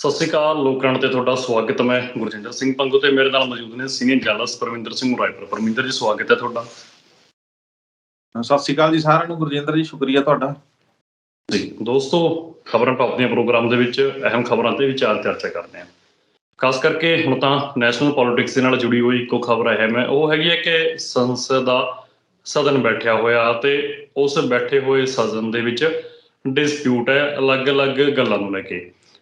ਸਤਿ ਸ਼੍ਰੀ ਅਕਾਲ ਲੋਕਾਂ ਤੇ ਤੁਹਾਡਾ ਸਵਾਗਤ ਹੈ। ਮੈਂ ਗੁਰਜਿੰਦਰ ਸਿੰਘ ਪੰਗੂ ਤੇ ਮੇਰੇ ਨਾਲ ਮੌਜੂਦ ਨੇ ਸੀਨੀਅਰ ਜਰਨਲਿਸਟ ਪਰਮਿੰਦਰ ਸਿੰਘ ਰਾਏਪੁਰ। ਪਰਮਿੰਦਰ ਜੀ ਸਵਾਗਤ ਹੈ ਤੁਹਾਡਾ। ਸਤਿ ਸ਼੍ਰੀ ਅਕਾਲ ਜੀ ਸਾਰਿਆਂ ਨੂੰ ਗੁਰਜਿੰਦਰ ਜੀ ਸ਼ੁਕਰੀਆ ਤੁਹਾਡਾ। ਜੀ ਦੋਸਤੋ ਖਬਰਾਂ ਟੌਪ ਦੀਆਂ ਪ੍ਰੋਗਰਾਮ ਦੇ ਵਿੱਚ ਅਹਿਮ ਖਬਰਾਂ ਤੇ ਵਿਚਾਰ ਚਰਚਾ ਕਰਦੇ ਹਾਂ। ਖਾਸ ਕਰਕੇ ਹੁਣ ਤਾਂ ਨੈਸ਼ਨਲ ਪੋਲਿਟਿਕਸ ਦੇ ਨਾਲ ਜੁੜੀ ਹੋਈ ਇੱਕੋ ਖਬਰ ਹੈ। ਉਹ ਹੈਗੀ ਹੈ ਕਿ ਸੰਸਦ ਦਾ ਸਦਨ ਬੈਠਿਆ ਹੋਇਆ ਤੇ ਉਸ ਬੈਠੇ ਹੋਏ ਸਦਨ ਦੇ ਵਿੱਚ ਡਿਸਪਿਊਟ ਹੈ ਅਲੱਗ-ਅਲੱਗ ਗੱਲਾਂ ਨੂੰ ਲੈ ਕੇ।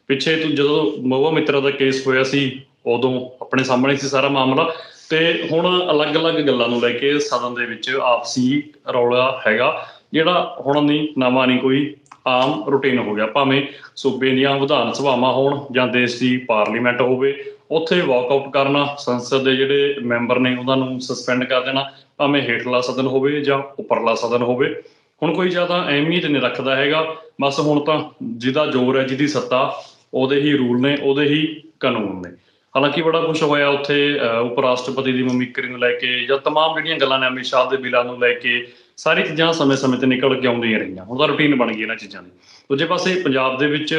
ਪਿੱਛੇ ਤੂੰ ਜਦੋਂ ਮੋਵਾ ਮਿੱਤਰਾ ਦਾ ਕੇਸ ਹੋਇਆ ਸੀ, ਉਦੋਂ ਆਪਣੇ ਸਾਹਮਣੇ ਸੀ ਸਾਰਾ ਮਾਮਲਾ। ਤੇ ਹੁਣ ਅਲੱਗ-ਅਲੱਗ ਗੱਲਾਂ ਨੂੰ ਲੈ ਕੇ ਸਦਨ ਦੇ ਵਿੱਚ ਆਪਸੀ ਰੌਲਾ ਹੈਗਾ, ਜਿਹੜਾ ਹੁਣ ਨਹੀਂ ਨਵਾਂ ਨਹੀਂ ਕੋਈ ਆਮ ਰੁਟੀਨ ਹੋ ਗਿਆ। ਭਾਵੇਂ ਸੂਬੇ ਦੀਆਂ ਵਿਧਾਨ ਸਭਾਵਾਂ ਹੋਣ ਜਾਂ ਦੇਸ਼ ਦੀ ਪਾਰਲੀਮੈਂਟ ਹੋਵੇ, ਉੱਥੇ ਵਾਕਆਊਟ ਕਰਨਾ, ਸੰਸਦ ਦੇ ਜਿਹੜੇ ਮੈਂਬਰ ਨੇ ਉਹਨਾਂ ਨੂੰ ਸਸਪੈਂਡ ਕਰ ਦੇਣਾ, ਭਾਵੇਂ ਹੇਠਲਾ ਸਦਨ ਹੋਵੇ ਜਾਂ ਉੱਪਰਲਾ ਸਦਨ ਹੋਵੇ। ਹੁਣ ਕੋਈ ਜ਼ਿਆਦਾ ਅਹਿਮੀਅਤ ਨਹੀਂ ਰੱਖਦਾ ਹੈਗਾ। ਬਸ ਹੁਣ ਤਾਂ ਜਿਹਦਾ ਜ਼ੋਰ ਹੈ, ਜਿਹਦੀ ਸੱਤਾ ਉਹਦੇ ਹੀ ਰੂਲ ਨੇ, ਉਹਦੇ ਹੀ ਕਾਨੂੰਨ ਨੇ। ਹਾਲਾਂਕਿ ਬੜਾ ਕੁਝ ਹੋਇਆ ਉੱਥੇ ਉਪ ਰਾਸ਼ਟਰਪਤੀ ਦੀ ਮਮਿਕਰੀ ਨੂੰ ਲੈ ਕੇ ਜਾਂ ਤਮਾਮ ਜਿਹੜੀਆਂ ਗੱਲਾਂ ਨੇ ਅਮਿਤ ਸ਼ਾਹ ਦੇ ਬਿੱਲਾਂ ਨੂੰ ਲੈ ਕੇ, ਸਾਰੀ ਚੀਜ਼ਾਂ ਸਮੇਂ-ਸਮੇਂ ਤੇ ਨਿਕਲ ਕੇ ਆਉਂਦੀਆਂ ਰਹੀਆਂ। ਹੁਣ ਤਾਂ ਰੁਟੀਨ ਬਣ ਗਈ ਇਹਨਾਂ ਚੀਜ਼ਾਂ ਦੀ। ਦੂਜੇ ਪਾਸੇ ਪੰਜਾਬ ਦੇ ਵਿੱਚ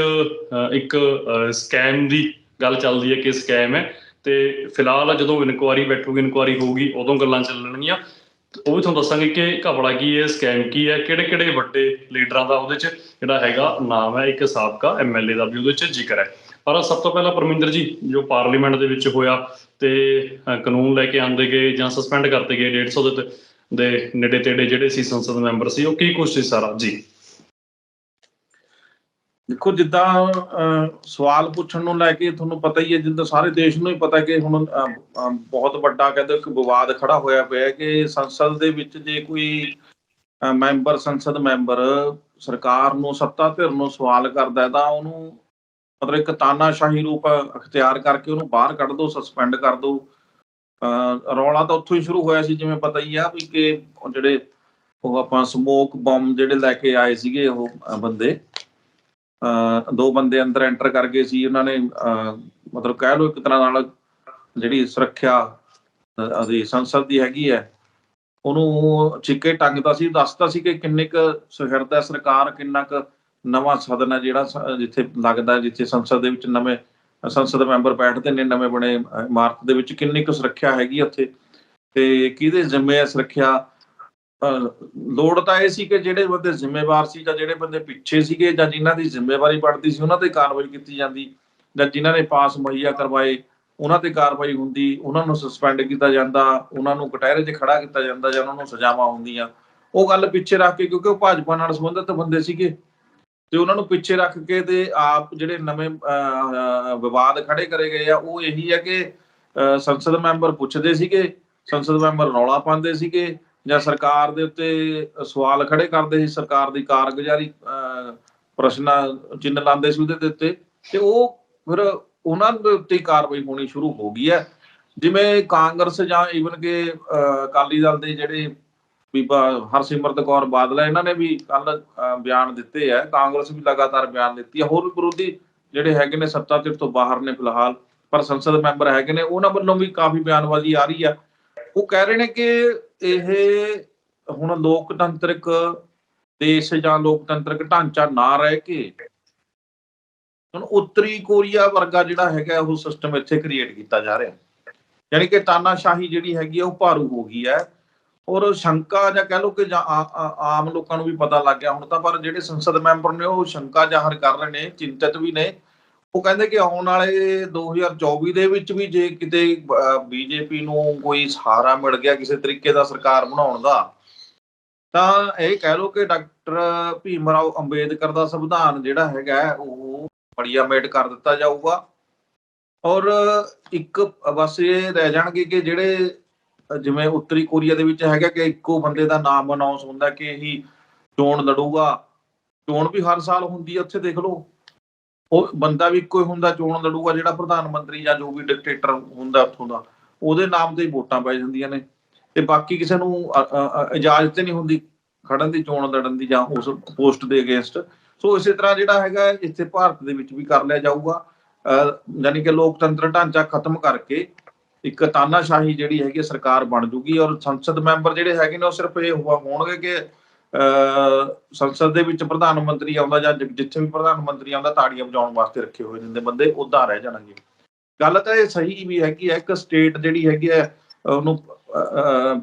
ਇੱਕ ਸਕੈਮ ਦੀ ਗੱਲ ਚੱਲਦੀ ਹੈ ਕਿ ਸਕੈਮ ਹੈ। ਤੇ ਫਿਲਹਾਲ ਜਦੋਂ ਇਨਕੁਆਰੀ ਬੈਠੂਗੀ ਇਨਕੁਆਰੀ ਹੋਊਗੀ, ਉਦੋਂ ਗੱਲਾਂ ਚੱਲਣਗੀਆਂ। ਉਹ ਵੀ ਤੁਹਾਨੂੰ ਦੱਸਾਂਗੇ ਕਿ ਘਪਲਾ ਕੀ ਹੈ ਸਕੈਮ ਕੀ ਹੈ ਕਿਹੜੇ ਕਿਹੜੇ ਵੱਡੇ ਲੀਡਰਾਂ ਦਾ ਉਹਦੇ 'ਚ ਜਿਹੜਾ ਹੈਗਾ ਨਾਮ ਹੈ, ਇੱਕ ਸਾਬਕਾ ਐਮਐਲਏ ਦਾ ਵੀ ਉਹਦੇ 'ਚ ਜ਼ਿਕਰ ਹੈ। ਪਰ ਸਭ ਤੋਂ ਪਹਿਲਾਂ ਪਰਮਿੰਦਰ ਜੀ, ਜੋ ਪਾਰਲੀਮੈਂਟ ਦੇ ਵਿੱਚ ਹੋਇਆ ਤੇ ਕਾਨੂੰਨ ਲੈ ਕੇ ਆਂਦੇ ਗਏ ਜਾਂ ਸਸਪੈਂਡ ਕਰਤੇ ਗਏ 150 ਦੇ ਦੇ ਨੇੜੇ ਤੇੜੇ ਜਿਹੜੇ ਸੀ ਸੰਸਦ ਮੈਂਬਰ ਸੀ, ਉਹ ਕੀ ਕੁਛ ਸੀ ਸਾਰਾ? ਜੀ। ਦੇਖੋ ਜਿੱਦਾਂ ਅਹ, ਸਵਾਲ ਪੁੱਛਣ ਨੂੰ ਲੈ ਕੇ ਤੁਹਾਨੂੰ ਪਤਾ ਹੀ ਹੈ ਜਿੱਦਾਂ ਸਾਰੇ ਦੇਸ਼ ਨੂੰ ਹੀ ਪਤਾ ਕਿ ਹੁਣ ਬਹੁਤ ਵੱਡਾ ਕਹਿੰਦੇ ਇੱਕ ਵਿਵਾਦ ਖੜਾ ਹੋਇਆ ਪਿਆ ਕਿ ਸੰਸਦ ਦੇ ਵਿੱਚ ਜੇ ਕੋਈ ਮੈਂਬਰ ਸੰਸਦ ਮੈਂਬਰ ਸਰਕਾਰ ਨੂੰ ਸੱਤਾ ਧਿਰ ਨੂੰ ਸਵਾਲ ਕਰਦਾ ਤਾਂ ਉਹਨੂੰ ਮਤਲਬ ਇੱਕ ਤਾਨਾਸ਼ਾਹੀ ਰੂਪ ਅਖਤਿਆਰ ਕਰਕੇ ਉਹਨੂੰ ਬਾਹਰ ਕੱਢ ਦਿਓ ਸਸਪੈਂਡ ਕਰ ਦਿਓ ਅਹ, ਰੌਲਾ ਤਾਂ ਉੱਥੋਂ ਹੀ ਸ਼ੁਰੂ ਹੋਇਆ ਸੀ ਜਿਵੇਂ ਪਤਾ ਹੀ ਆ ਵੀ ਕਿ ਜਿਹੜੇ ਉਹ ਆਪਾਂ ਸਮੋਕ ਬੰਬ ਜਿਹੜੇ ਲੈ ਕੇ ਆਏ ਸੀਗੇ ਉਹ ਬੰਦੇ। ਦੋ ਬੰਦੇ ਅੰਦਰ ਐਂਟਰ ਕਰ ਗਏ ਸੀ, ਉਹਨਾਂ ਨੇ ਮਤਲਬ ਕਹਿ ਲਓ ਇੱਕ ਤਰ੍ਹਾਂ ਨਾਲ ਜਿਹੜੀ ਸੁਰੱਖਿਆ, ਅਹ ਸੰਸਦ ਦੀ ਹੈਗੀ ਹੈ, ਉਹਨੂੰ ਛਿੱਕੇ ਟੰਗਦਾ ਸੀ, ਦੱਸਦਾ ਸੀ ਕਿ ਕਿੰਨੇ ਕੁ ਸੁਹਿਰਦ ਹੈ ਸਰਕਾਰ, ਕਿੰਨਾ ਕੁ ਨਵਾਂ ਸਦਨ ਹੈ ਜਿਹੜਾ ਜਿੱਥੇ ਲੱਗਦਾ ਜਿੱਥੇ ਸੰਸਦ ਦੇ ਵਿੱਚ ਨਵੇਂ, ਸੰਸਦ ਮੈਂਬਰ ਬੈਠਦੇ ਨੇ, ਨਵੇਂ ਬਣੇ ਇਮਾਰਤ ਦੇ ਵਿੱਚ ਕਿੰਨੀ ਕੁ ਸੁਰੱਖਿਆ ਹੈਗੀ ਉੱਥੇ, ਤੇ ਕਿਹਦੇ ਜ਼ਿੰਮੇ ਹੈ ਸੁਰੱਖਿਆ? ਲੋੜ ਤਾਂ ਇਹ ਸੀ ਕਿ ਜਿਹੜੇ ਬੰਦੇ ਜ਼ਿੰਮੇਵਾਰ ਸੀ ਜਾਂ ਜਿਹੜੇ ਬੰਦੇ ਪਿੱਛੇ ਸੀਗੇ ਜਾਂ ਜਿਨ੍ਹਾਂ ਦੀ ਜ਼ਿੰਮੇਵਾਰੀ ਪੜਦੀ ਸੀ ਉਹਨਾਂ ਤੇ ਕਾਰਵਾਈ ਕੀਤੀ ਜਾਂਦੀ ਜਾਂ ਜਿਨ੍ਹਾਂ ਨੇ ਪਾਸ ਮੁਹੱਈਆ ਕਰਵਾਏ ਉਹਨਾਂ ਤੇ ਕਾਰਵਾਈ ਹੁੰਦੀ ਉਹਨਾਂ ਨੂੰ ਸਸਪੈਂਡ ਕੀਤਾ ਜਾਂਦਾ ਉਹਨਾਂ ਨੂੰ ਕਟਹਿਰੇ 'ਚ ਖੜਾ ਕੀਤਾ ਜਾਂਦਾ ਜਾਂ ਉਹਨਾਂ ਨੂੰ ਸਜ਼ਾਵਾਂ ਹੁੰਦੀਆਂ। ਉਹ ਗੱਲ ਪਿੱਛੇ ਰੱਖ ਕੇ ਕਿਉਂਕਿ ਉਹ ਭਾਜਪਾ ਨਾਲ ਸੰਬੰਧਿਤ ਬੰਦੇ ਸੀਗੇ ਤੇ ਉਹਨਾਂ ਨੂੰ ਪਿੱਛੇ ਰੱਖ ਕੇ ਤੇ ਆਪ ਜਿਹੜੇ ਨਵੇਂ ਅਹ, ਵਿਵਾਦ ਖੜੇ ਕਰੇ ਗਏ ਆ ਉਹ ਇਹੀ ਹੈ ਕਿ ਅਹ, ਸੰਸਦ ਮੈਂਬਰ ਪੁੱਛਦੇ ਸੀਗੇ ਸੰਸਦ ਮੈਂਬਰ ਰੌਲਾ ਪਾਉਂਦੇ ਸੀਗੇ ਜਾਂ ਸਰਕਾਰ ਦੇ ਉੱਤੇ ਸਵਾਲ ਖੜੇ ਕਰਦੇ ਸੀ ਸਰਕਾਰ ਦੀ ਕਾਰਗੁਜ਼ਾਰੀ ਅਹ, ਪ੍ਰਸ਼ਨ ਲਾਉਂਦੇ ਸੀ ਉਹਦੇ ਉੱਤੇ ਤੇ ਉਹ ਫਿਰ ਉਹਨਾਂ ਦੇ ਉੱਤੇ ਕਾਰਵਾਈ ਹੋਣੀ ਸ਼ੁਰੂ ਹੋ ਗਈ ਹੈ। ਜਿਵੇਂ ਕਾਂਗਰਸ ਜਾਂ ਈਵਨ ਕਿ ਅਕਾਲੀ ਦਲ ਦੇ ਜਿਹੜੇ ਬੀਬਾ ਹਰਸਿਮਰਤ ਕੌਰ ਬਾਦਲ ਹੈ ਇਹਨਾਂ ਨੇ ਵੀ ਕੱਲ ਬਿਆਨ ਦਿੱਤੇ ਹੈ। ਕਾਂਗਰਸ ਵੀ ਲਗਾਤਾਰ ਬਿਆਨ ਦਿੱਤੀ ਹੈ। ਹੋਰ ਵੀ ਵਿਰੋਧੀ ਜਿਹੜੇ ਹੈਗੇ ਨੇ ਸੱਤਾ ਧਿਰ ਤੋਂ ਬਾਹਰ ਨੇ ਫਿਲਹਾਲ ਪਰ ਸੰਸਦ ਮੈਂਬਰ ਹੈਗੇ ਨੇ ਉਹਨਾਂ ਵੱਲੋਂ ਵੀ ਕਾਫੀ ਬਿਆਨਬਾਜ਼ੀ ਆ ਰਹੀ ਆ ਉਹ ਕਹਿ ਰਹੇ ਨੇ ਕਿ ਇਹ ਹੁਣ ਲੋਕਤੰਤਰਿਕ ਦੇਸ਼ ਜਾਂ ਲੋਕਤੰਤਰਿਕ ਢਾਂਚਾ ਨਾ ਰਹਿ ਕੇ ਹੁਣ ਉੱਤਰੀ ਕੋਰੀਆ ਵਰਗਾ ਜਿਹੜਾ ਹੈਗਾ ਉਹ ਸਿਸਟਮ ਇੱਥੇ ਕ੍ਰੀਏਟ ਕੀਤਾ ਜਾ ਰਿਹਾ। ਯਾਨੀ ਕਿ ਤਾਨਾਸ਼ਾਹੀ ਜਿਹੜੀ ਹੈਗੀ ਆ ਉਹ ਭਾਰੂ ਹੋ ਗਈ ਹੈ। ਔਰ ਸ਼ੰਕਾ ਜਾਂ ਕਹਿ ਲਓ ਕਿ ਜਾਂ ਆਮ ਲੋਕਾਂ ਨੂੰ ਵੀ ਪਤਾ ਲੱਗ ਗਿਆ ਹੁਣ ਤਾਂ ਪਰ ਜਿਹੜੇ ਸੰਸਦ ਮੈਂਬਰ ਨੇ ਉਹ ਸ਼ੰਕਾ ਜ਼ਾਹਰ ਕਰ ਰਹੇ ਨੇ, ਚਿੰਤਤ ਵੀ ਨੇ। ਉਹ ਕਹਿੰਦੇ ਕਿ ਆਉਣ ਵਾਲੇ 2024 ਦੇ ਵਿੱਚ ਵੀ ਜੇ ਕਿਤੇ ਬੀਜੇਪੀ ਨੂੰ ਕੋਈ ਸਹਾਰਾ ਮਿਲ ਗਿਆ ਕਿਸੇ ਤਰੀਕੇ ਦਾ ਸਰਕਾਰ ਬਣਾਉਣ ਦਾ ਤਾਂ ਇਹ ਕਹਿ ਲਓ ਕਿ ਡਾਕਟਰ ਭੀਮ ਰਾਓ ਅੰਬੇਦਕਰ ਦਾ ਸੰਵਿਧਾਨ ਜਿਹੜਾ ਹੈਗਾ ਹੈ, ਉਹ ਪੜੀਆਮੇਟ ਕਰ ਦਿੱਤਾ ਜਾਊਗਾ। ਔਰ ਇੱਕ ਬਸ ਇਹ ਰਹਿ ਜਾਣਗੇ ਕਿ ਜਿਹੜੇ ਜਿਵੇਂ ਉੱਤਰੀ ਕੋਰੀਆ ਦੇ ਵਿੱਚ ਹੈਗਾ ਕਿ ਇੱਕੋ ਬੰਦੇ ਦਾ ਨਾਮ ਅਨਾਉਂਸ ਹੁੰਦਾ ਕਿ ਇਹੀ ਚੋਣ ਲੜੂਗਾ। ਚੋਣ ਵੀ ਹਰ ਸਾਲ ਹੁੰਦੀ ਹੈ ਉੱਥੇ ਦੇਖ ਲਓ। ਉਹ ਬੰਦਾ ਵੀ ਇੱਕੋ ਹੀ ਹੁੰਦਾ ਚੋਣ ਲੜੂਗਾ ਜਿਹੜਾ ਪ੍ਰਧਾਨ ਮੰਤਰੀ ਜਾਂ ਜੋ ਵੀ ਡਿਕਟੇਟਰ ਹੁੰਦਾ ਉੱਥੋਂ ਦਾ। ਉਹਦੇ ਨਾਮ ਤੇ ਹੀ ਵੋਟਾਂ ਪੈ ਜਾਂਦੀਆਂ ਨੇ। ਤੇ ਬਾਕੀ ਕਿਸੇ ਨੂੰ ਇਜਾਜ਼ਤ ਨਹੀਂ ਹੁੰਦੀ ਖੜਨ ਦੀ ਚੋਣ ਲੜਨ ਦੀ ਜਾਂ ਉਸ ਪੋਸਟ ਦੇ ਅਗੇਂਸਟ ਸੋ ਇਸੇ ਤਰ੍ਹਾਂ ਜਿਹੜਾ ਹੈਗਾ ਇੱਥੇ ਭਾਰਤ ਦੇ ਵਿੱਚ ਵੀ ਕਰ ਲਿਆ ਜਾਊਗਾ। ਅ, ਯਾਨੀ ਕਿ ਲੋਕਤੰਤਰ ਢਾਂਚਾ ਖਤਮ ਕਰਕੇ ਇੱਕ ਤਾਨਾਸ਼ਾਹੀ ਜਿਹੜੀ ਹੈਗੀ ਸਰਕਾਰ ਬਣ ਜੂਗੀ ਔਰ ਸੰਸਦ ਮੈਂਬਰ ਜਿਹੜੇ ਹੈਗੇ ਨੇ ਉਹ ਸਿਰਫ ਇਹ ਹੋਣਗੇ ਕਿ ਸੰਸਦ ਦੇ ਵਿੱਚ ਪ੍ਰਧਾਨ ਮੰਤਰੀ ਆਉਂਦਾ ਜਾਂ ਜਿੱਥੇ ਵੀ ਪ੍ਰਧਾਨ ਮੰਤਰੀ ਆਉਂਦਾ, ਤਾੜੀਆਂ ਵਜਾਉਣ ਵਾਸਤੇ ਰੱਖੇ ਹੋਏ ਨੇ, ਬੰਦੇ ਉਦਾਂ ਰਹਿ ਜਾਣਗੇ। ਗੱਲ ਤਾਂ ਇਹ ਸਹੀ ਵੀ ਹੈਗੀ ਹੈ, ਇੱਕ ਸਟੇਟ ਜਿਹੜੀ ਹੈਗੀ ਹੈ, ਉਹਨੂੰ